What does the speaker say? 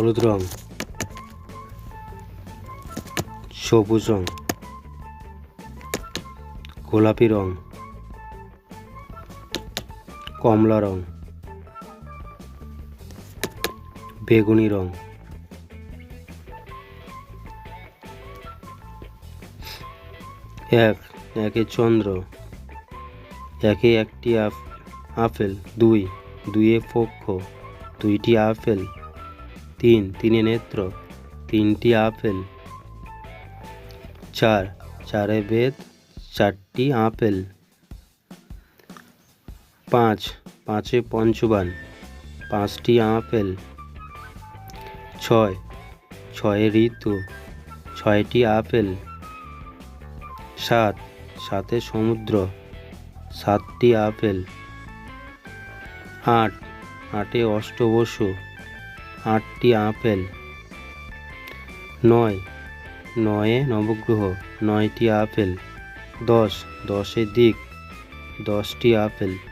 হলুদ রং, সবুজ রং, গোলাপি রং, কমলা রং, বেগুনি রং। এক, একে চন্দ্র, একে একটি আপ- আপেল। দুই, দুইয়ে পক্ষ। দুইটি আপেল। তিন, তিনে নেত্র, তিনটি আপেল। চার, চারে বেদ চারটি আপেল। পাঁচ, পাঁচে পঞ্চবান, পাঁচটি আপেল। ছয়, ছয়ে ঋতু, ছয়টি আপেল। সাত, সাতে সমুদ্র, সাতটি আপেল। আট, আটে অষ্টবসু আটটি আপেল। নয়। নয়ে নবগ্রহ নয়টি আপেল। দশ। দশে দিক দশটি আপেল।